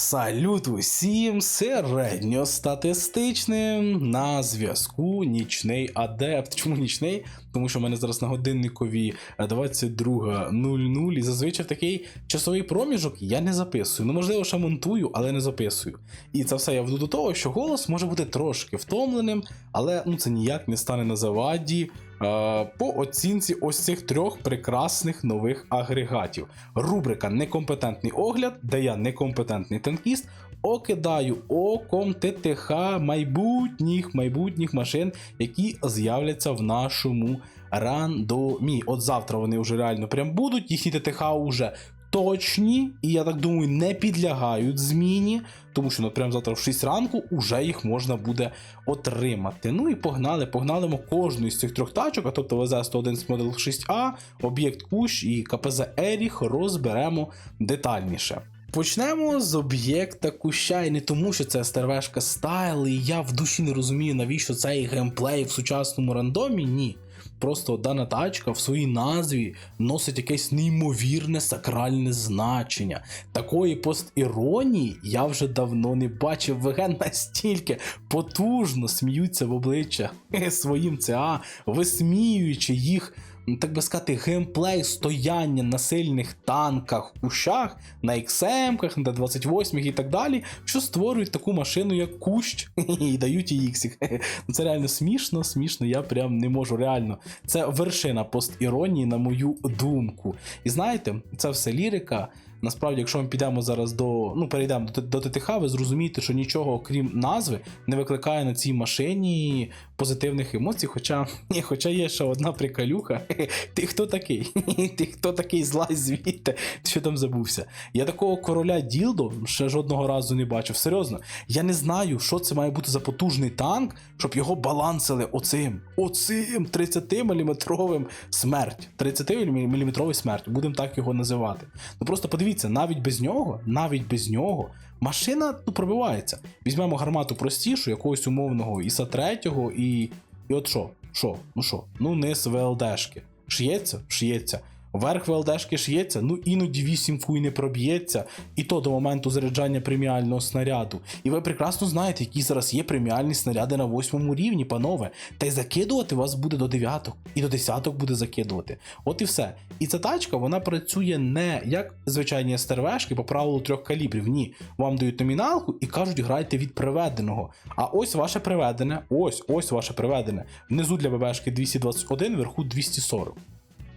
Салют усім середньостатистичним на зв'язку нічний адепт. Чому нічний? Тому що в мене зараз на годинникові 22.00 і зазвичай такий часовий проміжок я не записую. Ну, можливо, ще монтую, але не записую. І це все я веду до того, що голос може бути трошки втомленим, але ну це ніяк не стане на заваді. Е, По оцінці ось цих трьох прекрасних нових агрегатів. Рубрика Некомпетентний огляд, де я некомпетентний танкіст, окидаю оком ТТХ майбутніх майбутніх машин, які з'являться в нашому рандомі. От завтра вони вже реально прям будуть. Їхні ТТХ вже точні, і я так думаю, не підлягають зміні, тому що ну, прямо завтра в 6 ранку вже їх можна буде отримати. Ну і погнали, погнали ми кожну із цих трьох тачок, а тобто ВЗ-111 Model 6А, об'єкт Кущ і КПЗ Еріх розберемо детальніше. Почнемо з об'єкта куща, і не тому, що це стервешка стайл, і я в душі не розумію, навіщо цей геймплей в сучасному рандомі. Ні. Просто дана тачка в своїй назві носить якесь неймовірне сакральне значення. Такої постіронії я вже давно не бачив. ВГ настільки потужно сміються в обличчя своїм ЦА, висміюючи їх так би сказати, геймплей стояння на сильних танках, кущах, на XM-ках, на 28 і так далі, що створюють таку машину, як кущ, і дають їй іксик. Ну, Це реально смішно, смішно, я прям не можу реально. Це вершина постіронії, на мою думку. І знаєте, це все лірика. Насправді, якщо ми підемо зараз до. Ну, перейдемо до, до ТТХ, ви зрозумієте, що нічого, окрім назви, не викликає на цій машині позитивних емоцій. Хоча, хоча є ще одна приколюха. Ти хто такий? Ти хто такий злазь звідти? Ти Що там забувся? Я такого короля Ділдо ще жодного разу не бачив. Серйозно, я не знаю, що це має бути за потужний танк, щоб його балансили оцим. Оцим 30-мм смерть. 30-мм смерть. Будемо так його називати. Ну просто подивіться, навіть без нього, навіть без нього. Машина ну, пробивається. Візьмемо гармату простішу, якогось умовного іса 3 і. І от що? Що? Ну що? Ну, низ ВЛДшки. Шиється? Шиється. Верх ВЛДшки шиється, ну іноді вісімку і не проб'ється, і то до моменту заряджання преміального снаряду. І ви прекрасно знаєте, які зараз є преміальні снаряди на восьмому рівні, панове. Та й закидувати вас буде до дев'яток, і до десяток буде закидувати. От і все. І ця тачка вона працює не як звичайні СТРВшки по правилу трьох калібрів. Ні, вам дають номіналку і кажуть, грайте від приведеного. А ось ваше приведене, ось ось ваше приведене. Внизу для ББшки 221, вверху 240.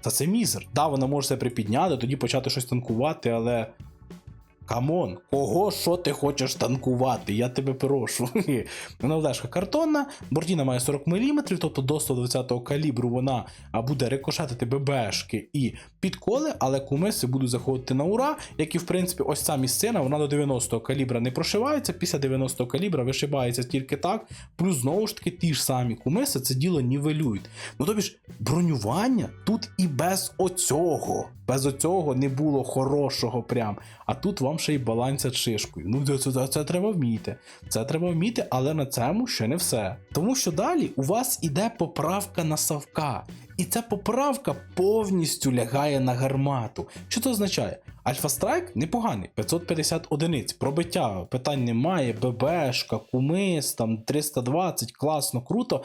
Та це мізер. Да, вона може себе припідняти, тоді почати щось танкувати, але. Камон, кого що ти хочеш танкувати? Я тебе прошу. Вона влешка картонна, бортіна має 40 мм, тобто до 120 калібру вона буде рикошетити ББшки і підколи, але кумиси будуть заходити на ура, як і в принципі ось ця місцина, вона до 90 калібра не прошивається, після 90 калібра вишибається тільки так. Плюс знову ж таки ті ж самі кумиси це діло нівелюють. Ну тобі ж бронювання тут і без оцього. Без оцього не було хорошого прям. А тут вам ще й балансять шишкою. Ну це, це, це треба вміти. Це треба вміти, але на цьому ще не все. Тому що далі у вас іде поправка на Савка. І ця поправка повністю лягає на гармату. Що це означає? Альфа Страйк непоганий, 550 одиниць. Пробиття питань немає, ББшка, кумис, там 320, класно, круто.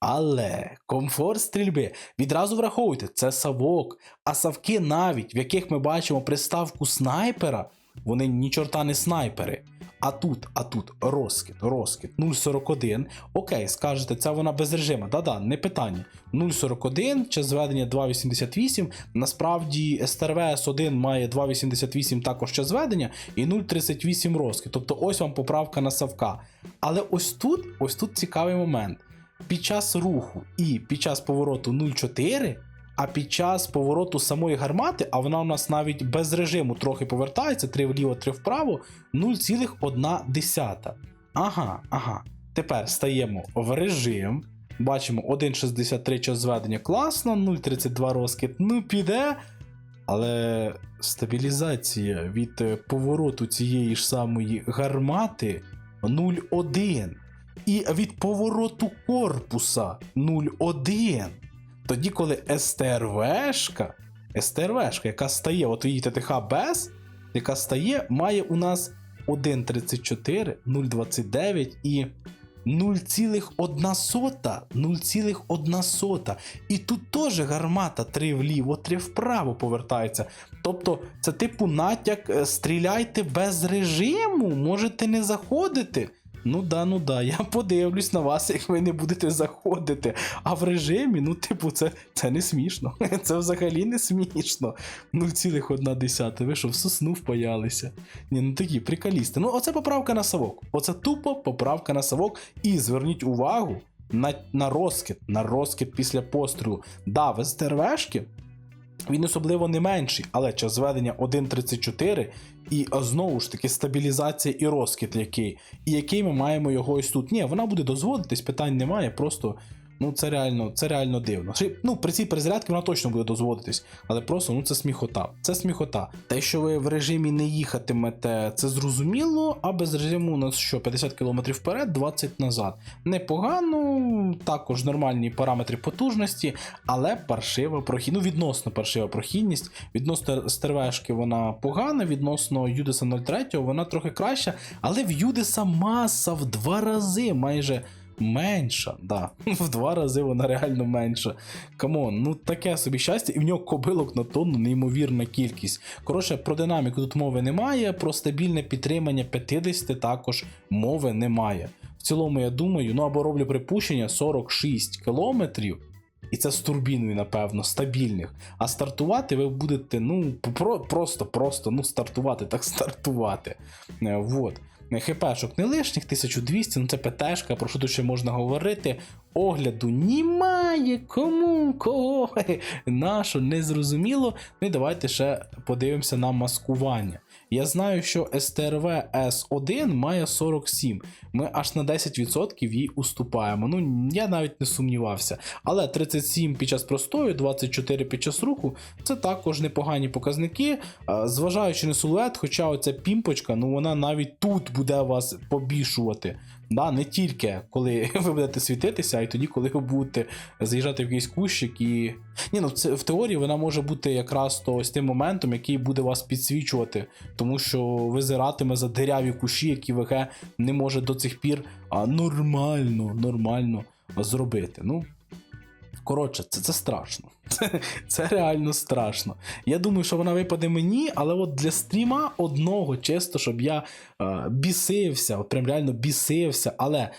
Але комфорт стрільби відразу враховуйте, це савок. А савки, навіть в яких ми бачимо приставку снайпера, вони ні чорта не снайпери. А тут, а тут розкид, розкид 0,41. Окей, скажете, це вона без режиму. Да-да, не питання. 0,41, час зведення 2,88. Насправді STRVS 1 має 2,88 також час зведення і 0,38 розкид. Тобто ось вам поправка на савка. Але ось тут, ось тут цікавий момент. Під час руху і під час повороту 0,4, а під час повороту самої гармати, а вона у нас навіть без режиму трохи повертається, 3 вліво, 3 вправо, 0,1. Ага, ага. Тепер стаємо в режим. Бачимо 1,63 час зведення класно, 0,32 розкид, ну піде. Але стабілізація від е, повороту цієї ж самої гармати 0,1 і від повороту корпуса 0,1. Тоді, коли СТРВшка, СТРВшка, яка стає, от її ТТХ без, яка стає, має у нас 1.34, 0.29 і 0,1 0,1. І тут теж гармата 3 вліво, 3 вправо повертається. Тобто, це типу натяк стріляйте без режиму, можете не заходити. Ну да, ну да, я подивлюсь на вас, як ви не будете заходити. А в режимі, ну, типу, це, це не смішно. Це взагалі не смішно. 0,1. Ви що, в сосну впаялися? Ні, ну такі приколісти. Ну, оце поправка на совок. Оце тупо поправка на совок. І зверніть увагу на, на розкид, на розкид після пострілу. Да, в СТРВшки він особливо не менший, але час зведення 1.34 і знову ж таки стабілізація і розкіт який. І який ми маємо його ось тут. Ні, вона буде дозволитись, питань немає, просто. Ну, це реально, це реально дивно. Ну, при цій перезарядці вона точно буде дозволитись, але просто ну це сміхота. Це сміхота. Те, що ви в режимі не їхатимете, це зрозуміло, а без режиму у нас що 50 км вперед, 20 назад. Непогано, також нормальні параметри потужності, але паршива прохідність. Ну, відносно паршива прохідність. Відносно стервешки вона погана, відносно Юдеса 03 вона трохи краща, але в Юдеса маса в два рази майже. Менша, да. В два рази вона реально менша. Камон, ну таке собі щастя, і в нього кобилок на тонну неймовірна кількість. Коротше, про динаміку тут мови немає, про стабільне підтримання 50 також мови немає. В цілому, я думаю, ну або роблю припущення 46 кілометрів. І це з турбіною, напевно, стабільних. А стартувати ви будете, ну, про, просто, просто, ну, стартувати, так стартувати. Е, Вот. ХПшок не лишніх, 1200, ну це ПТшка, про що тут ще можна говорити. Огляду немає, кому, кого, нащо, незрозуміло. Ну і давайте ще подивимося на маскування. Я знаю, що STRV S1 має 47. Ми аж на 10% їй уступаємо. Ну, я навіть не сумнівався. Але 37 під час простою, 24 під час руху це також непогані показники. Зважаючи на силует, хоча оця пімпочка, ну вона навіть тут буде вас побішувати. Да, не тільки коли ви будете світитися, а й тоді, коли ви будете заїжджати в якийсь кущик і. Ні, ну це в теорії вона може бути якраз то ось тим моментом, який буде вас підсвічувати, тому що визиратиме за диряві кущі, які ВГ не може до цих пір а, нормально, нормально зробити. Ну, коротше, це, це страшно. Це, це реально страшно. Я думаю, що вона випаде мені, але от для стріма одного, чисто, щоб я е, бісився, от прям реально бісився, але е,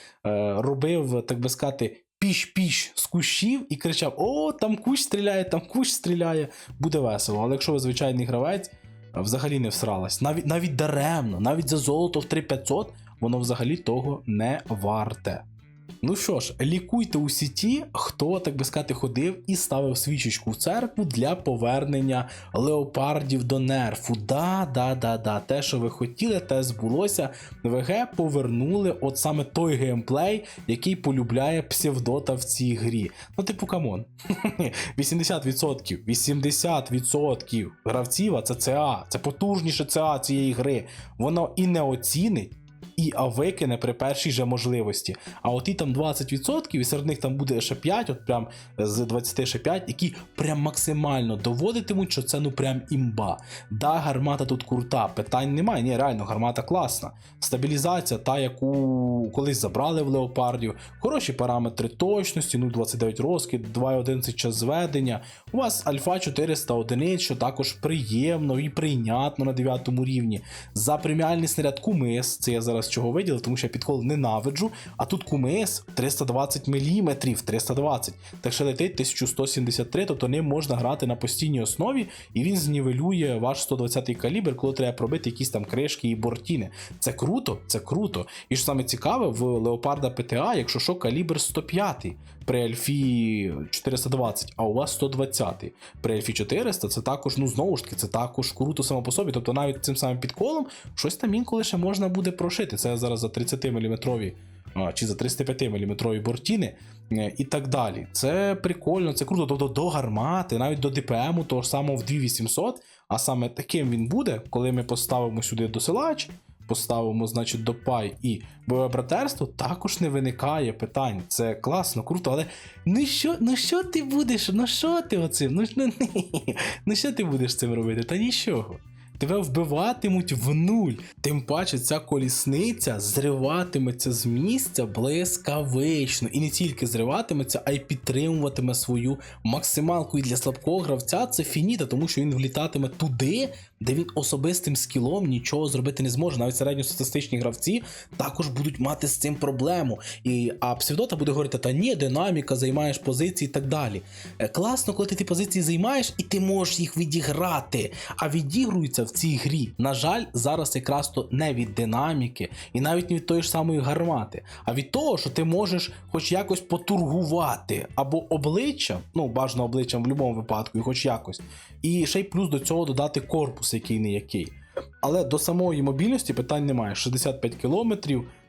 робив, так би сказати, піш-піш з кущів і кричав: О, там кущ стріляє, там кущ стріляє, буде весело. Але якщо ви звичайний гравець, е, взагалі не всралась. Навіть навіть даремно, навіть за золото в 3500 воно взагалі того не варте. Ну що ж, лікуйте у сіті, хто, так би сказати, ходив і ставив свічечку в церкву для повернення леопардів до нерфу. Да, да, да, да. Те, що ви хотіли, те збулося. ВГ повернули от саме той геймплей, який полюбляє псевдота в цій грі. Ну, типу, камон. 80%, 80% гравців, а це ЦА, це потужніше ЦА цієї гри. Воно і не оцінить і а викине при першій же можливості. А от і там 20%, і серед них там буде ще 5, от прям з 20 ще 5, які прям максимально доводитимуть, що це ну прям імба. Да, гармата тут крута, питань немає. Ні, реально, гармата класна. Стабілізація, та, яку колись забрали в леопардів, хороші параметри точності, 0,29 розкид, 2,11 час зведення. У вас альфа 400 одиниць, що також приємно і прийнятно на 9 рівні. За преміальний снаряд Кумис, це я зараз чого виділив, тому що я підкол ненавиджу. А тут Кумис 320 мм, 320. Так що летить 1173, тобто ним можна грати на постійній основі, і він знівелює ваш 120-й калібр, коли треба пробити якісь там кришки і бортіни. Це круто, це круто. І що саме цікаве, в Леопарда ПТА, якщо що, калібр 105 при Альфі 420, а у вас 120. При Альфі 400 це також, ну знову ж таки, це також круто само по собі. Тобто навіть цим самим підколом щось там інколи ще можна буде прошити. Це зараз за 30 мм чи за 35 мм бортіни е, і так далі. Це прикольно, це круто. Тобто до гармати, навіть до ДПМу, того ж самого в 2800, а саме таким він буде, коли ми поставимо сюди досилач. Поставимо, значить, до пай і бойове братерство, також не виникає питань. Це класно, круто, але ну що, ну що ти будеш? Ну що ти оцим? Ну, ну, ні. ну що ти будеш цим робити? Та нічого. тебе вбиватимуть в нуль. Тим паче, ця колісниця зриватиметься з місця блискавично. І не тільки зриватиметься, а й підтримуватиме свою максималку. І для слабкого гравця це фініта, тому що він влітатиме туди, де він особистим скілом нічого зробити не зможе. Навіть середньостатистичні гравці також будуть мати з цим проблему. І, а псевдота буде говорити: та ні, динаміка, займаєш позиції і так далі. Е, Класно, коли ти ті позиції займаєш і ти можеш їх відіграти. А відігруються в цій грі. На жаль, зараз якраз то не від динаміки і навіть не від тої ж самої гармати, а від того, що ти можеш хоч якось потургувати або обличчям, ну бажано обличчям в будь-якому випадку, і хоч якось. І ще й плюс до цього додати корпус, який не який. Але до самої мобільності питань немає. 65 км,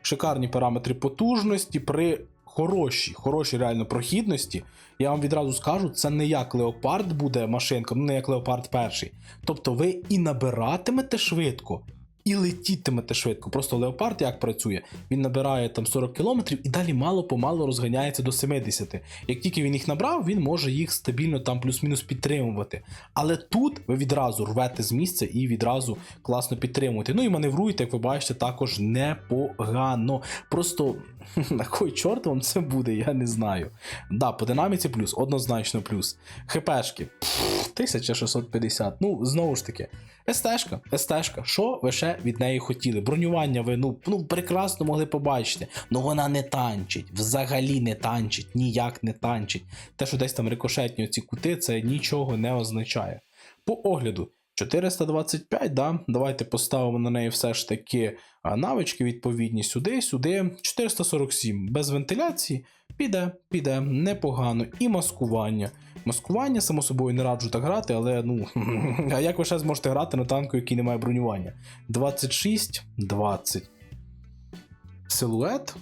шикарні параметри потужності при хорошій, хорошій реально прохідності. Я вам відразу скажу, це не як Леопард буде машинка, ну не як Леопард перший. Тобто ви і набиратимете швидко, і летітимете швидко. Просто Леопард як працює? Він набирає там 40 км і далі мало-помалу розганяється до 70. Як тільки він їх набрав, він може їх стабільно там плюс-мінус підтримувати. Але тут ви відразу рвете з місця і відразу класно підтримуєте. Ну і маневруєте, як ви бачите, також непогано. Просто на кой чорт вам це буде, я не знаю. Да, по динаміці плюс, однозначно плюс. ХПшки. 1650. Ну, знову ж таки. СТшка, СТшка, що ви ще від неї хотіли? Бронювання ви ну, ну прекрасно могли побачити. Ну вона не танчить, взагалі не танчить, ніяк не танчить. Те, що десь там рикошетні ці кути, це нічого не означає. По огляду. 425, да? давайте поставимо на неї все ж таки навички відповідні сюди, сюди. 447 без вентиляції. Піде, піде, непогано. І маскування. Маскування, само собою, не раджу так грати, але ну. а як ви ще зможете грати на танку, який не має бронювання? 26, 20. Силует.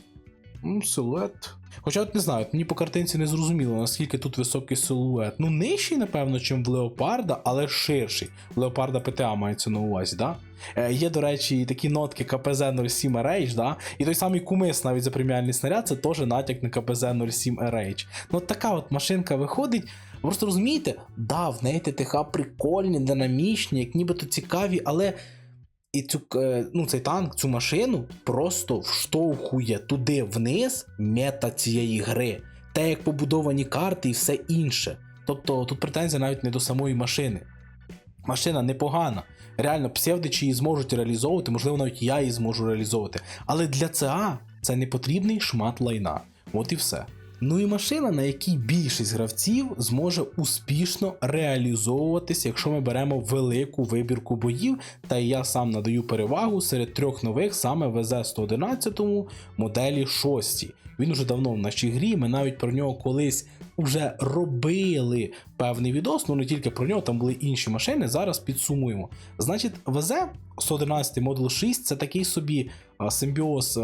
Ну, силует. Хоча от не знаю, мені по картинці не зрозуміло, наскільки тут високий силует. Ну, нижчий, напевно, чим в Леопарда, але ширший. В Леопарда ПТА мається на увазі, да? Е, є, до речі, і такі нотки КПЗ 07 RH, да? І той самий кумис навіть за преміальний снаряд, це теж натяк на КПЗ 07 RH. Ну, от така от машинка виходить. Просто розумієте, да, в неї ТТХ прикольні, динамічні, як нібито цікаві, але. І цю, е, ну, цей танк, цю машину просто вштовхує туди вниз мета цієї гри. Те, як побудовані карти і все інше. Тобто тут претензія навіть не до самої машини. Машина непогана. Реально, псевдичі її зможуть реалізовувати, можливо, навіть я її зможу реалізовувати. Але для ЦА це не потрібний шмат лайна. От і все. Ну і машина, на якій більшість гравців зможе успішно реалізовуватися, якщо ми беремо велику вибірку боїв. Та я сам надаю перевагу серед трьох нових саме ВЗ-111 моделі 6. Він уже давно в нашій грі. Ми навіть про нього колись вже робили певний відос, ну не тільки про нього, там були інші машини. Зараз підсумуємо. Значить, ВЗ 111 Model 6 це такий собі симбіоз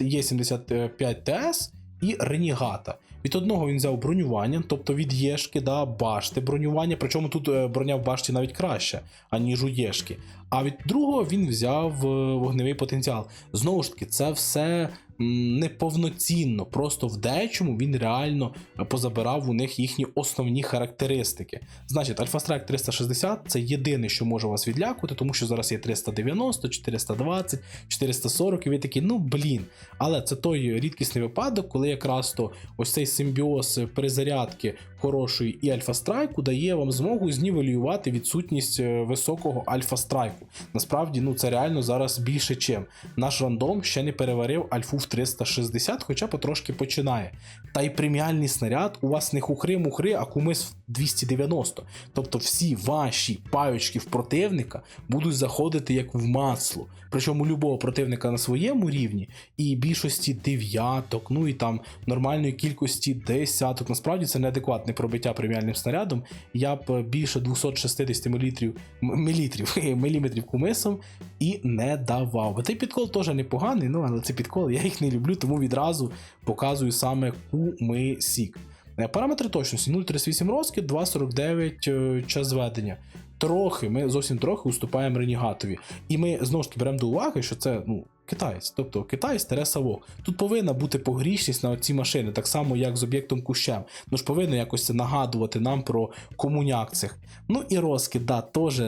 Е75 ТС і Ренігата. Від одного він взяв бронювання, тобто від Єшки, да, башти бронювання, причому тут е, броня в башті навіть краще, аніж у Єшки. А від другого він взяв е, вогневий потенціал. Знову ж таки, це все неповноцінно. Просто в дечому він реально позабирав у них їхні основні характеристики. Значить, Strike 360 це єдине, що може вас відлякувати, тому що зараз є 390, 420, 440, і ви такі, ну блін. Але це той рідкісний випадок, коли якраз то ось цей симбіоз перезарядки хорошої і альфа-страйку дає вам змогу знівелювати відсутність е, високого альфа-страйку. Насправді, ну це реально зараз більше чим. Наш рандом ще не переварив альфу в 360, хоча потрошки починає. Та й преміальний снаряд у вас не хухри-мухри, а кумис 290. Тобто всі ваші паючки в противника будуть заходити як в масло. Причому любого противника на своєму рівні, і більшості дев'яток, ну і там нормальної кількості десяток. Насправді це неадекватне пробиття преміальним снарядом. Я б більше 260 мілітрів, мілітрів, міліметрів кумисом і не давав. Бо цей підкол теж непоганий, ну але це підкол, я їх не люблю, тому відразу показую саме кумисік. Е, Параметри точності 0,38 розкид, 2,49 е, час зведення. Трохи, ми зовсім трохи уступаємо Ренігатові. І ми знову ж таки беремо до уваги, що це ну, Китаєць, тобто китаєць тере савок. Тут повинна бути погрішність на ці машини, так само як з об'єктом кущем. Ну ж повинно якось це нагадувати нам про комуняк цих. Ну і розкид, да, теж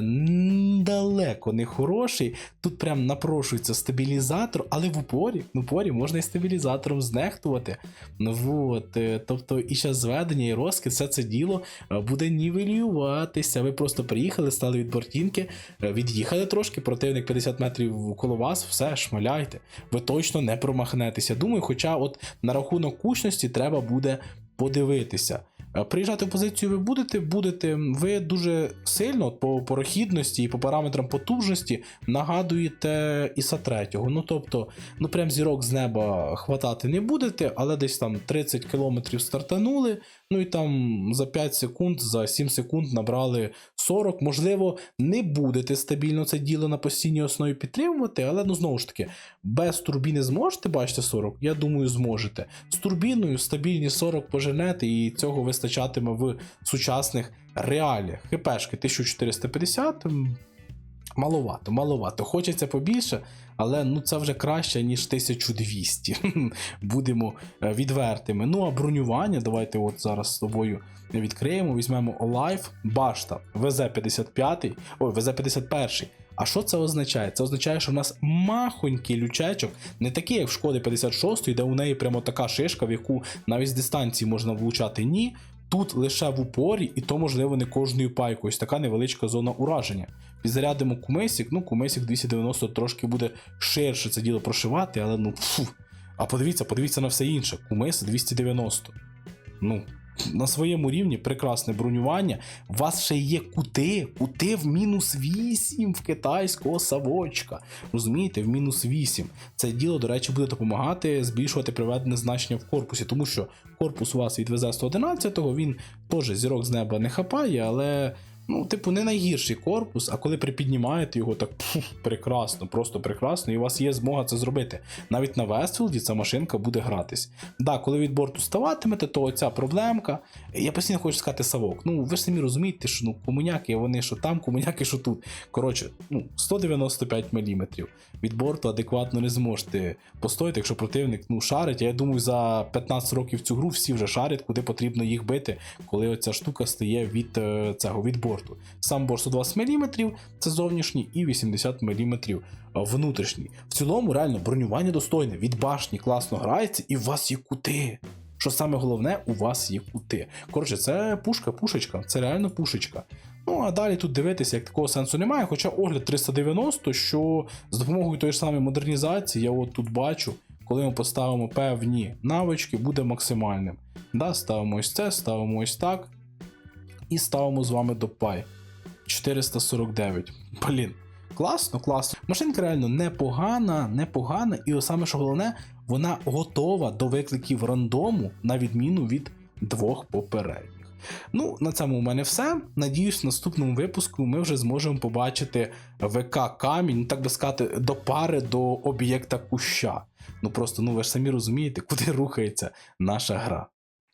далеко не хороший. Тут прям напрошується стабілізатор, але в упорі, в упорі можна і стабілізатором знехтувати. Ну е, тобто і ще зведення, і розкид, все це діло е, буде нівелюватися. Ви просто приїхали, стали від бортінки, е, від'їхали трошки, противник 50 метрів коло вас, все, шмаляйте. Ви точно не промахнетеся. Думаю, хоча от на рахунок кучності треба буде подивитися. Е, Приїжджати в позицію ви будете, будете. Ви дуже сильно по порохідності і по параметрам потужності нагадуєте Іса 3. Ну тобто, ну прям зірок з неба хватати не будете, але десь там 30 км стартанули, ну і там за 5 секунд, за 7 секунд набрали 40. Можливо, не будете стабільно це діло на постійній основі підтримувати, але ну знову ж таки, без турбіни зможете бачите 40? Я думаю, зможете. З турбіною стабільні 40 поженете, і цього вистачатиме в сучасних реаліях. ХПшки 1450. Маловато, маловато. Хочеться побільше, але ну це вже краще, ніж 1200. Будемо е, відвертими. Ну а бронювання, давайте от зараз з тобою відкриємо, візьмемо Olive, башта, ВЗ-55, ой, ВЗ-51. А що це означає? Це означає, що в нас махонький лючечок, не такий, як в шкоди 56, де у неї прямо така шишка, в яку навіть з дистанції можна влучати. Ні. Тут лише в упорі, і то, можливо, не кожною пайкою. Ось така невеличка зона ураження. Підзарядимо кумесік, ну кумесік 290 трошки буде ширше це діло прошивати, але ну фу. А подивіться, подивіться на все інше. Кумес 290. Ну, на своєму рівні прекрасне бронювання. У вас ще є кути, кути в мінус 8 в китайського савочка. Розумієте, в мінус 8. Це діло, до речі, буде допомагати збільшувати приведене значення в корпусі, тому що корпус у вас відвезе 111-го, він теж зірок з неба не хапає, але. Ну, типу, не найгірший корпус, а коли припіднімаєте його, так пф, прекрасно, просто прекрасно, і у вас є змога це зробити. Навіть на Вестфілді ця машинка буде гратись. Да, коли від борту ставатимете, то оця проблемка. Я постійно хочу сказати совок. Ну, ви ж самі розумієте, що ну, комуняки, вони що там, комуняки, що тут. Коротше, ну, 195 мм. Від борту адекватно не зможете постояти, якщо противник ну, шарить. Я думаю, за 15 років цю гру всі вже шарять, куди потрібно їх бити, коли оця штука стає від е, цього від борту. Сам борт 120 мм це зовнішній і 80 мм внутрішній. В цілому, реально, бронювання достойне, від башні класно грається, і у вас є кути. Що саме головне, у вас є кути. Коротше, це пушка, пушечка, це реально пушечка. Ну а далі тут дивитися, як такого сенсу немає. Хоча огляд 390, що з допомогою тої ж самої модернізації, я от тут бачу, коли ми поставимо певні навички, буде максимальним. Да, ставимо ось це, ставимо ось так. І ставимо з вами до пай. 449. Блін. Класно, класно. Машинка реально непогана, непогана, і саме що головне, вона готова до викликів рандому, на відміну від двох попередніх. Ну, на цьому у мене все. Надіюсь, в наступному випуску ми вже зможемо побачити ВК камінь, так би сказати, до пари до об'єкта куща. Ну просто, ну ви ж самі розумієте, куди рухається наша гра.